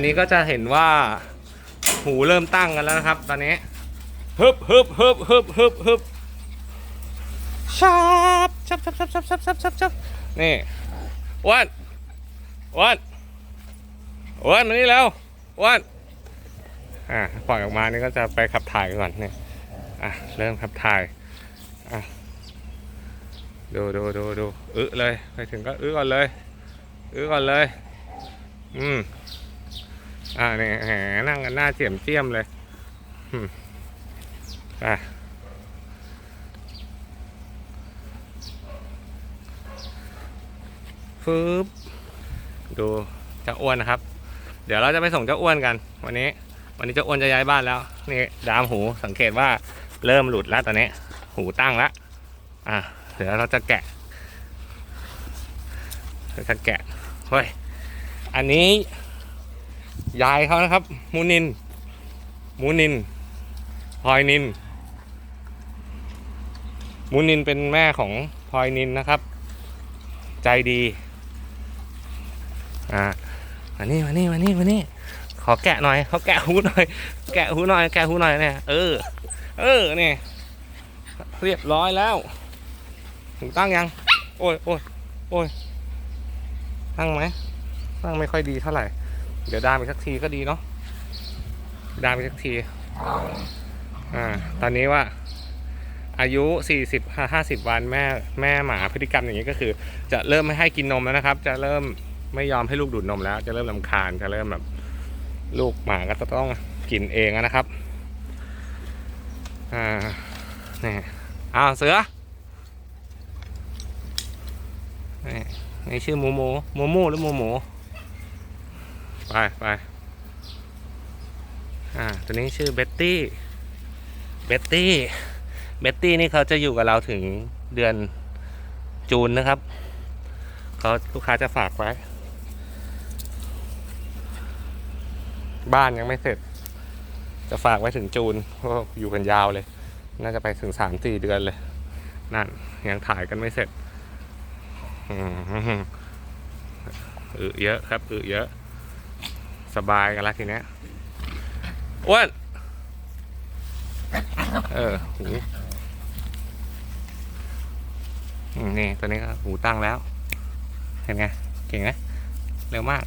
นนี้ก็จะเห็นว่าหูเริ่มตั้งกันแล้วนะครับ ตอนนี้ฮึบฮึบฮึบฮึบฮึบฮึบชับชับชับชับชับชับชับชับชับนี่วันวันวันมานี่แล้ววันอะปล่อยออกมานี่ก็จะไปขับถ่ายก่อนเนี่ยอะเริ่มขับถ่ายอะดูดูดูดูอึเลยไปถึงก็อึก่อนเลยอึก่อนเลย อืม อ่าเนี่ยแหมนั่งกันหน้าเจียมเจียมเลยอะฟืบดูเจ้าอ้วนนะครับ เดี๋ยวเราจะไปส่งเจ้าอ้วนกัน วันนี้ วันนี้เจ้าอ้วนจะย้ายบ้านแล้ว นี่ดามหูสังเกตว่าเริ่มหลุดแล้วตอนนี้ หูตั้งแล้วอะเดี๋ยวเราจะแกะเราจะแกะเฮ้ยอันนี้ ยายเขานะครับ มูนิน มูนินพลอยนิน มูนินเป็นแม่ของพลอยนินนะครับ ใจดี อ่ามานี่มานี่มานี่มานี่ขอแกะหน่อยเขาแกะหูหน่อย แกะหูหน่อย แกะหูหน่อยเนี่ย เออ เออเนี่ยเรียบร้อยแล้วถึงตั้งยัง โอ้ยโอ้ยโอ้ยตั้งไหมตั้งไม่ค่อยดีเท่าไหร่ เดี๋ยวดามอีกสักทีก็ดีเนาะดามอีกสักที อ่า ตอนนี้ว่า อายุ 40 50 วันแม่แม่หมาพฤติกรรมอย่างนี้ก็คือ จะเริ่มไม่ให้กินนมแล้วนะครับ จะเริ่มไม่ยอมให้ลูกดูดนมแล้ว จะเริ่มลำคาญจะเริ่มแบบลูกหมาก็จะต้องกินเองนะครับ อ่านี่อ้าวเสือนี่นี่ชื่อโมโมโมโมหรือโมโม ไปไปอ่าตัวนี้ชื่อเบ็ตตี้เบ็ตตี้เบ็ตตี้นี่เขาจะอยู่กับเราถึงเดือนจูนนะครับเขาลูกค้าจะฝากไว้ บ้านยังไม่เสร็จ จะฝากไว้ถึงจูนเพราะอยู่กันยาวเลย น่าจะไปถึงสามสี่เดือนเลย นั่นยังถ่ายกันไม่เสร็จอือเยอะครับอึเยอะ สบายกันแล้วทีเนี้ยอ้วนเออหูนี่ตัวนี้ก็หูตั้งแล้ว เห็นไง เก่งไหมเร็วมาก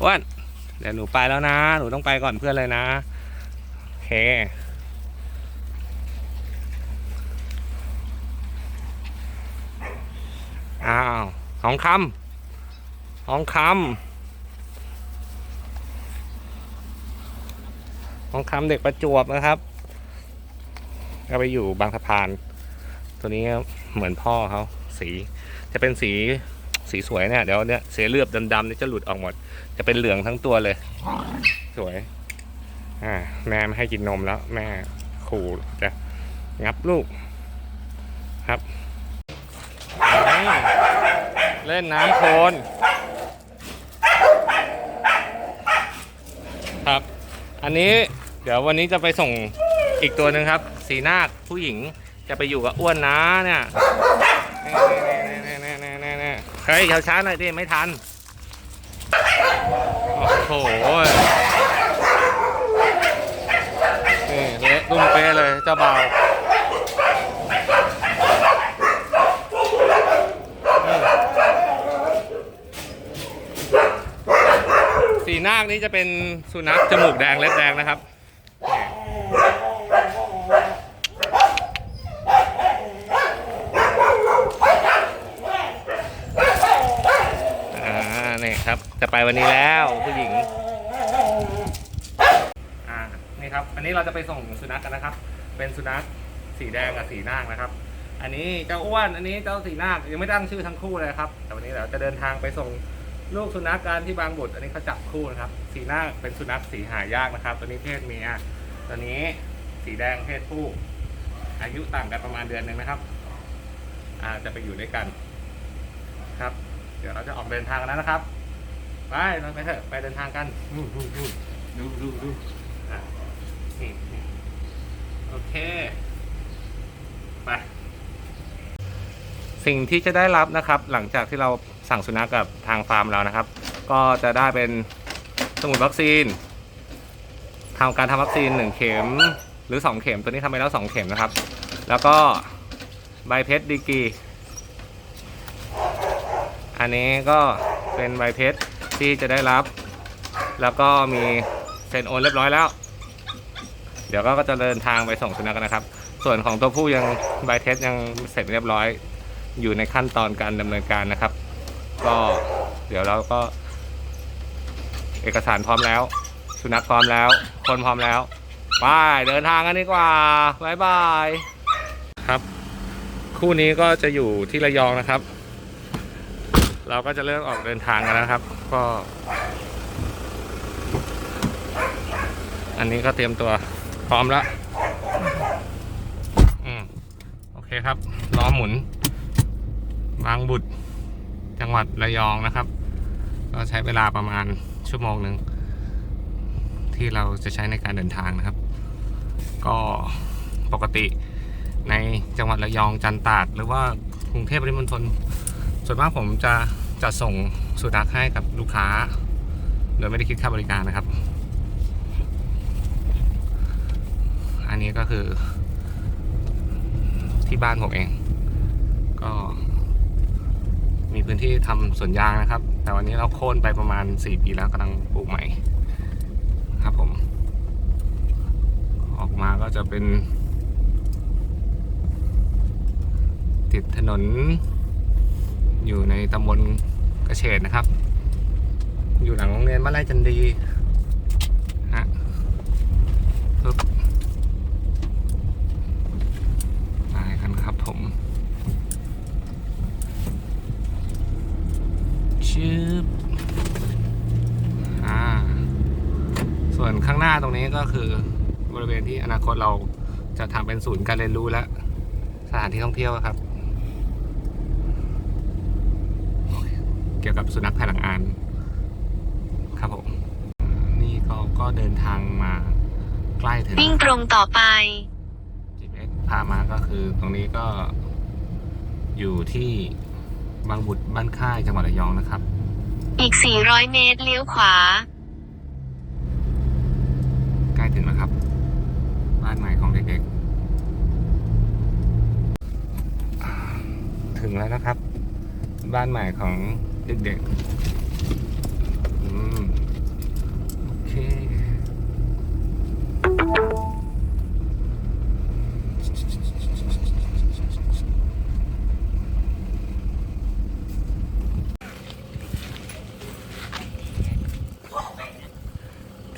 อ้วนเดี๋ยวหนูไปแล้วนะ หนูต้องไปก่อนเพื่อนเลยนะโอเคอ้าวทองคำทองคำ ทองคำเด็กประจวบนะครับก็ไปอยู่บางสะพาน ตัวนี้เหมือนพ่อเขาสีจะเป็นสีสีสวยเนี่ยเดี๋ยวเนี่ยเสียเลือบดำๆนี่จะหลุดออกหมด จะเป็นเหลืองทั้งตัวเลย สวยอ่าแม่ไม่ให้กินนมแล้ว แม่ขู่จะงับลูกครับเล่นน้ำโคลนครับ อันนี้ เดี๋ยววันนี้จะไปส่งอีกตัวหนึ่งครับ สีนาคผู้หญิงจะไปอยู่กับอ้วนนะเนี่ยนี่นี่นี่นี่นี่นี่เฮ้ยช้าๆหน่อยดิไม่ทัน โอ้โหนี่เละตุ้มเป๊ะเลยเจ้าเบาสีนาคนี้จะเป็นสุนัขจมูกแดงเล็บแดงนะครับ นี่อ่านี่ครับ จะไปวันนี้แล้วผู้หญิง อ่า นี่ครับ อันนี้เราจะไปส่งสุนัขกันนะครับ เป็นสุนัขสีแดงกับสีนาคนะครับ อันนี้เจ้าอ้วน อันนี้เจ้าสีนาคยังไม่ตั้งชื่อทั้งคู่เลยครับ แต่วันนี้เราจะเดินทางไปส่งลูกสุนัขกันที่บางบุตรอันนี้เขาจับคู่นะครับ สีนาเป็นสุนัขสีหายากนะครับ ตัวนี้เพศเมีย ตัวนี้สีแดงเพศผู้ อายุต่างกันประมาณเดือนหนึ่งนะครับ อ่าจะไปอยู่ด้วยกัน ครับ เดี๋ยวเราจะออกเดินทางกันแล้วนะครับ ไปเราไปเถอะไปเดินทางกันดูดูดูดูดูดูอะนี่นี่โอเค ไป สิ่งที่จะได้รับนะครับ หลังจากที่เราสั่งสุนัขกับทางฟาร์มเรานะครับ ก็จะได้เป็นสมุดวัคซีน ทำการทำวัคซีนหนึ่งเข็มหรือ 2 เข็มตัวนี้ทำไปแล้ว 2 เข็มนะครับ แล้วก็ใบเพชรดีกี อันนี้ก็เป็นใบเพชรที่จะได้รับ แล้วก็มีเซ็นโอนเรียบร้อยแล้ว เดี๋ยวก็จะเดินทางไปส่งสุนัขกันนะครับ ส่วนของตัวผู้ยังใบเทสยังเสร็จเรียบร้อย อยู่ในขั้นตอนการดำเนินการนะครับ ก็เดี๋ยวเราก็เอกสารพร้อมแล้ว สุนัขพร้อมแล้ว คนพร้อมแล้วไปเดินทางกันดีกว่าบายบายครับ คู่นี้ก็จะอยู่ที่ระยองนะครับ เราก็จะเริ่มออกเดินทางกันแล้วนะครับ ก็ อันนี้ก็เตรียมตัวพร้อมแล้วอืมโอเคครับล้อหมุน บางบุตรจังหวัดระยองนะครับ ก็ใช้เวลาประมาณชั่วโมงหนึ่ง ที่เราจะใช้ในการเดินทางนะครับ ก็ปกติในจังหวัดระยองจันทร์ตราด หรือว่ากรุงเทพปริมณฑลส่วนมากผมจะจะส่งสุนัขให้กับลูกค้า โดยไม่ได้คิดค่าบริการนะครับ อันนี้ก็คือ ที่บ้านผมเอง ก็ มีพื้นที่ทำสวนยางนะครับ แต่วันนี้เราโค่นไปประมาณ 4 ปีแล้วกำลังปลูกใหม่ ครับผม ออกมาก็จะเป็น ติดถนน อยู่ในตำบลกระเฉดนะครับ อยู่หลังโรงเรียนบ้านไร่จันดีฮะปึ๊บไปกันครับผม ชืบอ่า ส่วนข้างหน้าต รงนี้ก็คือบริเวณที่อนาคตเราจะทำเป็นศูนย์การเรียนรู้และสถานที่ท่องเที่ยวครับ เกี่ยวกับสุนัขภายหลังอานครับผมนี่ก็ก็เดินทางมาใกล้ถึงวิ่งตรงต่อไป GPS พามาก็คือตรงนี้ก็อยู่ที่บางบุตรบ้านค่ายจังหวัดระยองนะครับ อีก 400 เมตรเลี้ยวขวา ใกล้ถึงแล้วครับ บ้านใหม่ของเด็กๆ ถึงแล้วนะครับ บ้านใหม่ของเด็กๆ อืม โอเค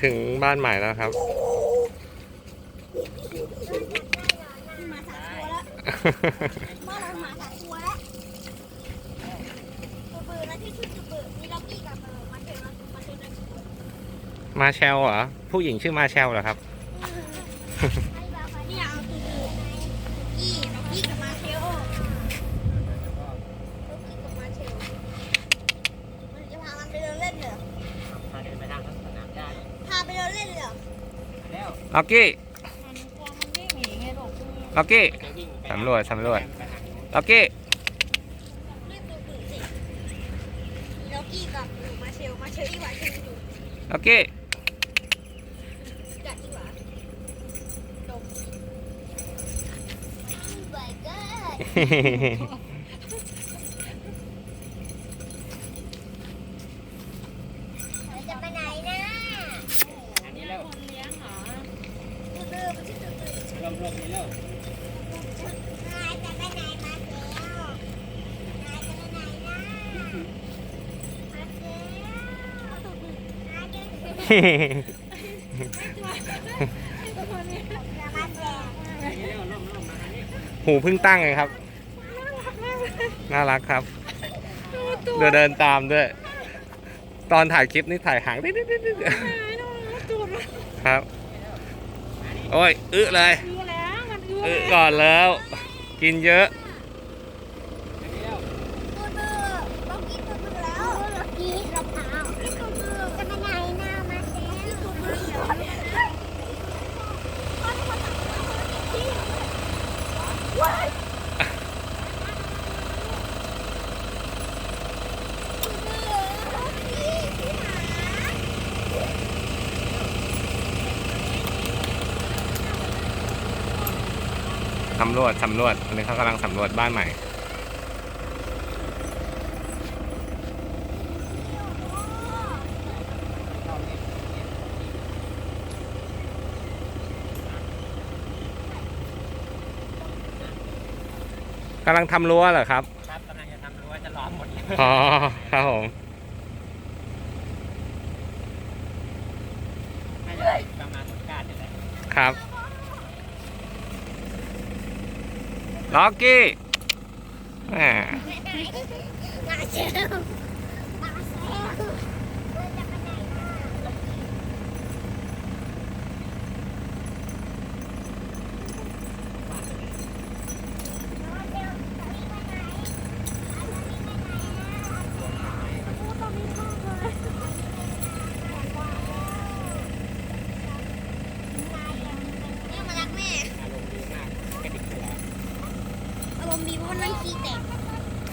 ถึงบ้านใหม่แล้วครับ มาสามตัวแล้วเมื่อเรามาสามตัวแล้วตัวเบอร์แล้วที่ชื่อตัวเบอร์มีล็อกกี้กับเบอร์มาเจอมาเจอในตัวมาแชลเหรอ ผู้หญิงชื่อมาแชลเหรอครับนี่เอาตัวเบอร์กี้ล็อกกี้กับมาเชลล็อกกี้ สนามหญ้าพาไปเดินเล่นเหรอแล้วล็อกกี้มันกลัวมันวิ่งหนีไงลูกล็อกกี้จะวิ่งไปสำรวจสำรวจไปทางนู้นล็อกกี้เรียกตัวเบอร์สิมีล็อกกี้กับมาเชลมาเชลอีหวาเชลอยู่ล็อกกี้กัดอีหวาดม my god จะไปไหนนะ อันนี้แล้ว คนเลี้ยงเหรอดื้อๆมันชื่อดื้อ รวมรวมนี้แล้ว ๆนายจะไปไหนมาเซลนายจะไปไหนนะมาเซลนายจะจะมาเซล อันนี้แล้วร่มร่มมาทางนี้ หูเพิ่งตั้งไงครับ น่ารักครับ เดินเดินตามด้วย ตอนถ่ายคลิปนี่ถ่ายหางนิดๆๆๆครับ โอ้ยอึเลยดูแล้วมันดูอึก่อนแล้ว กินเยอะ อันนี้แล้ว ตัวเบอร์ล็อกกี้ตัวเบอร์แล้วล็อกกี้รองเท้าตัวเบอร์จะไปไหนนะมาเซลตัวเบอร์ว้าย สำรวจสำรวจอันนี้เขากำลังสำรวจบ้านใหม่ กำลังทำรั้วเหรอครับ ครับกำลังจะทำรั้วจะล้อมหมดเลยอ๋อ ครับผม น่าจะประมาณสงกรารนี่แหละ ครับ ล็อก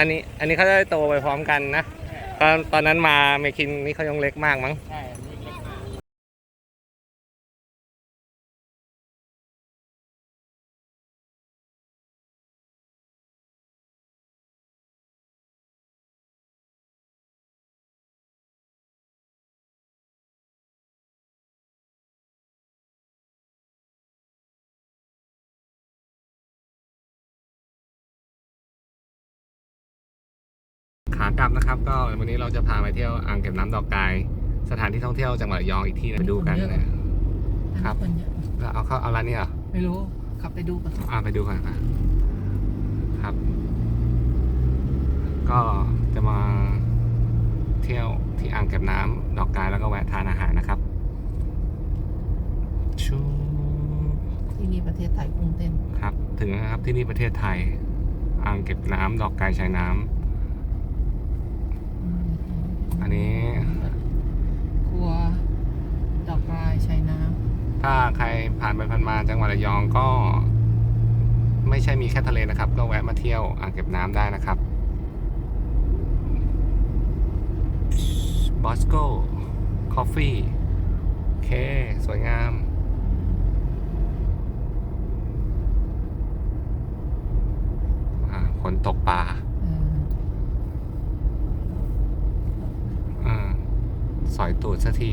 อันนี้อันนี้เขาจะได้โตไปพร้อมกันนะตอนตอนนั้นมาเมคินนี่เขายังเล็กมากมั้ง ขากลับนะครับ ก็วันนี้เราจะพาไปเที่ยวอ่างเก็บน้ำดอกกาย สถานที่ท่องเที่ยวจังหวัดระยองอีกที่หนึ่งไปดูกันนะครับคนเยอะแล้วเอาเข้าเอาร้านนี้เหรอไม่รู้ขับไปดูกันอ่าไปดูกันอะครับ ก็จะมาเที่ยวที่อ่างเก็บน้ำดอกกายแล้วก็แวะทานอาหารนะครับชูที่นี่ประเทศไทยกรุงเต้นครับ ถึงแล้วนะครับที่นี่ประเทศไทย อ่างเก็บน้ำดอกกายชายน้ำ อันนี้ครัวดอกลายชายน้ถ้าใครผ่านไปผ่านมาจังหวัดระยองก็ ไม่ใช่มีแค่ทะเลนะครับ ก็แวะมาเที่ยวอ่างเก็บน้ำได้นะครับบอสโก้คอฟฟี่โอเค สวยงามอ่าคนตกปลาำเออ อ่า สอยตูดสักที